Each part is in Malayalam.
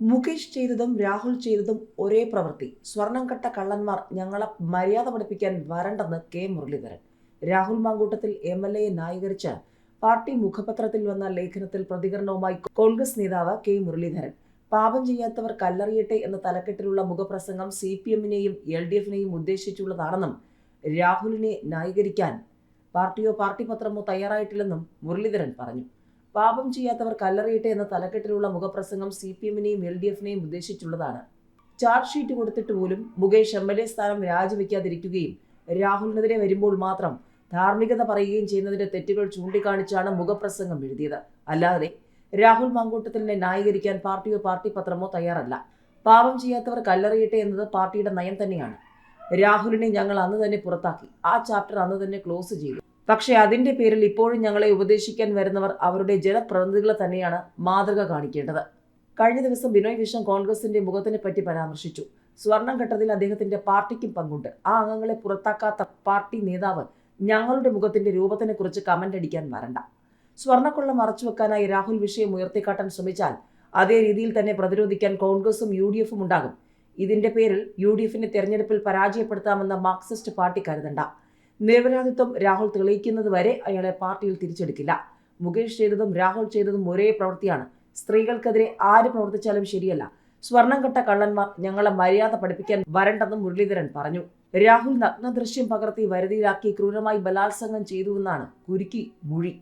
മുകേഷ് ചെയ്തതും രാഹുൽ ചെയ്തതും ഒരേ പ്രവൃത്തി. സ്വർണം കട്ട കള്ളന്മാർ ഞങ്ങളെ മര്യാദ പഠിപ്പിക്കാൻ വരണ്ടെന്ന് K. Muraleedharan. Rahul Mankoottathil M L എയെ ന്യായീകരിച്ച് പാർട്ടി മുഖപത്രത്തിൽ വന്ന ലേഖനത്തിൽ പ്രതികരണവുമായി കോൺഗ്രസ് നേതാവ് കെ. മുരളീധരൻ. പാപം ചെയ്യാത്തവർ കല്ലെറിയട്ടെ എന്ന തലക്കെട്ടിലുള്ള മുഖപ്രസംഗം സി പി എമ്മിനെയും എൽ ഡി എഫിനെയും ഉദ്ദേശിച്ചുള്ളതാണെന്നും രാഹുലിനെ ന്യായീകരിക്കാൻ പാർട്ടിയോ പാർട്ടി പത്രമോ തയ്യാറായിട്ടില്ലെന്നും മുരളീധരൻ പറഞ്ഞു. പാപം ചെയ്യാത്തവർ കല്ലറിയട്ടെ എന്ന തലക്കെട്ടിലുള്ള മുഖപ്രസംഗം സി പി എമ്മിനെയും എൽ ഡി എഫിനെയും ഉദ്ദേശിച്ചുള്ളതാണ്. ചാർജ് ഷീറ്റ് കൊടുത്തിട്ട് പോലും മുകേഷ് എം എൽ എ സ്ഥാനം രാജിവെക്കാതിരിക്കുകയും രാഹുലിനെതിരെ വരുമ്പോൾ മാത്രം ധാർമ്മികത പറയുകയും ചെയ്യുന്നതിന്റെ തെറ്റുകൾ ചൂണ്ടിക്കാണിച്ചാണ് മുഖപ്രസംഗം എഴുതിയത്. അല്ലാതെ രാഹുൽ മാങ്കൂട്ടത്തിനെ ന്യായീകരിക്കാൻ പാർട്ടിയോ പാർട്ടി പത്രമോ തയ്യാറല്ല. പാപം ചെയ്യാത്തവർ കല്ലെറിയട്ടെ എന്നത് പാർട്ടിയുടെ നയം തന്നെയാണ്. രാഹുലിനെ ഞങ്ങൾ അന്ന് തന്നെ പുറത്താക്കി. ആ ചാപ്റ്റർ അന്ന് തന്നെ ക്ലോസ് ചെയ്തു. പക്ഷേ അതിന്റെ പേരിൽ ഇപ്പോഴും ഞങ്ങളെ ഉപദേശിക്കാൻ വരുന്നവർ അവരുടെ ജനപ്രതിനിധികളെ തന്നെയാണ് മാതൃക കാണിക്കേണ്ടത്. കഴിഞ്ഞ ദിവസം ബിനോയ് വിശ്വം കോൺഗ്രസിന്റെ മുഖത്തിനെ പറ്റി പരാമർശിച്ചു. സ്വർണം ഘട്ടത്തിൽ അദ്ദേഹത്തിന്റെ പാർട്ടിക്കും പങ്കുണ്ട്. ആ അംഗങ്ങളെ പുറത്താക്കാത്ത പാർട്ടി നേതാവ് ഞങ്ങളുടെ മുഖത്തിന്റെ രൂപത്തിനെ കുറിച്ച് കമന്റ് അടിക്കാൻ വരണ്ട. സ്വർണക്കൊള്ള മറച്ചുവെക്കാനായി രാഹുൽ വിഷയം ഉയർത്തിക്കാട്ടാൻ ശ്രമിച്ചാൽ അതേ രീതിയിൽ തന്നെ പ്രതിരോധിക്കാൻ കോൺഗ്രസും യു ഡി എഫും ഉണ്ടാകും. ഇതിന്റെ പേരിൽ യു ഡി എഫിനെ തെരഞ്ഞെടുപ്പിൽ പരാജയപ്പെടുത്താമെന്ന മാർക്സിസ്റ്റ് പാർട്ടി കരുതണ്ട. നിരപരാധിത്വം രാഹുൽ തെളിയിക്കുന്നത് വരെ അയാളെ പാർട്ടിയിൽ തിരിച്ചെടുക്കില്ല. മുകേഷ് ചെയ്തതും രാഹുൽ ചെയ്തതും ഒരേ പ്രവൃത്തിയാണ്. സ്ത്രീകൾക്കെതിരെ ആര് പ്രവർത്തിച്ചാലും ശരിയല്ല. സ്വർണം കെട്ട കള്ളന്മാർ ഞങ്ങളെ മര്യാദ പഠിപ്പിക്കാൻ വരണ്ടെന്നും മുരളീധരൻ പറഞ്ഞു. രാഹുൽ നഗ്നദൃശ്യം പകർത്തി വരുതിയിലാക്കി ക്രൂരമായി ബലാത്സംഗം ചെയ്തുവെന്നാണ് കുരുക്കി മൊഴി.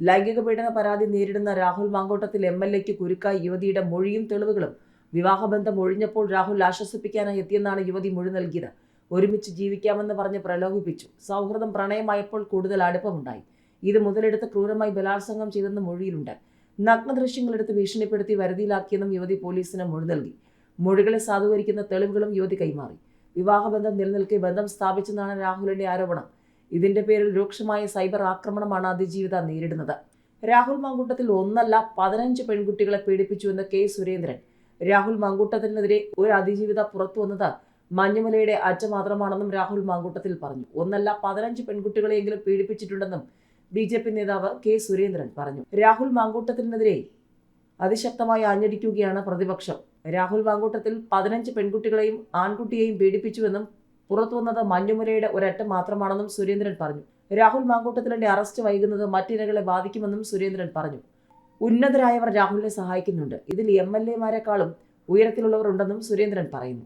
ലൈംഗിക പീഡന പരാതി നേരിടുന്ന രാഹുൽ മാങ്കോട്ടത്തിൽ എം എൽ എക്ക് കുരുക്കായി യുവതിയുടെ മൊഴിയും തെളിവുകളും. വിവാഹബന്ധം ഒഴിഞ്ഞപ്പോൾ രാഹുൽ ആശ്വസിപ്പിക്കാനായി എത്തിയെന്നാണ് യുവതി മൊഴി നൽകിയത്. ഒരുമിച്ച് ജീവിക്കാമെന്ന് പറഞ്ഞ് പ്രലോഭിപ്പിച്ചു. സൗഹൃദം പ്രണയമായപ്പോൾ കൂടുതൽ അടുപ്പമുണ്ടായി. ഇത് മുതലെടുത്ത് ക്രൂരമായി ബലാത്സംഗം ചെയ്തെന്ന് മൊഴിയിലുണ്ട്. നഗ്നദൃശ്യങ്ങളെടുത്ത് ഭീഷണിപ്പെടുത്തി വരുതിയിലാക്കിയെന്നും യുവതി പോലീസിന് മൊഴി നൽകി. മൊഴികളെ സാധൂകരിക്കുന്ന തെളിവുകളും യുവതി കൈമാറി. വിവാഹബന്ധം നിലനിൽക്കെ ബന്ധം സ്ഥാപിച്ചെന്നാണ് രാഹുലിന്റെ ആരോപണം. ഇതിന്റെ പേരിൽ രൂക്ഷമായ സൈബർ ആക്രമണമാണ് അതിജീവിത നേരിടുന്നത്. രാഹുൽ മാങ്കൂട്ടത്തിൽ ഒന്നല്ല പതിനഞ്ച് പെൺകുട്ടികളെ പീഡിപ്പിച്ചുവെന്ന് കെ സുരേന്ദ്രൻ. രാഹുൽ മാങ്കൂട്ടത്തിനെതിരെ ഒരു അതിജീവിത പുറത്തു വന്നത് മഞ്ഞുമലയുടെ അറ്റ മാത്രമാണെന്നും രാഹുൽ മാങ്കൂട്ടത്തിൽ പറഞ്ഞു. ഒന്നല്ല പതിനഞ്ച് പെൺകുട്ടികളെയെങ്കിലും പീഡിപ്പിച്ചിട്ടുണ്ടെന്നും ബി ജെ പി നേതാവ് കെ സുരേന്ദ്രൻ പറഞ്ഞു. രാഹുൽ മാങ്കൂട്ടത്തിനെതിരെ അതിശക്തമായി ആഞ്ഞടിക്കുകയാണ് പ്രതിപക്ഷം. രാഹുൽ മാങ്കൂട്ടത്തിൽ പതിനഞ്ച് പെൺകുട്ടികളെയും ആൺകുട്ടിയെയും പീഡിപ്പിച്ചുവെന്നും പുറത്തുവന്നത് മഞ്ഞുമലയുടെ ഒരറ്റം മാത്രമാണെന്നും സുരേന്ദ്രൻ പറഞ്ഞു. രാഹുൽ മാങ്കൂട്ടത്തിലിന്റെ അറസ്റ്റ് വൈകുന്നത് മറ്റിരകളെ ബാധിക്കുമെന്നും സുരേന്ദ്രൻ പറഞ്ഞു. ഉന്നതരായവർ രാഹുലിനെ സഹായിക്കുന്നുണ്ട്. ഇതിൽ എം എൽ എമാരെക്കാളും ഉയരത്തിലുള്ളവർ ഉണ്ടെന്നും സുരേന്ദ്രൻ പറയുന്നു.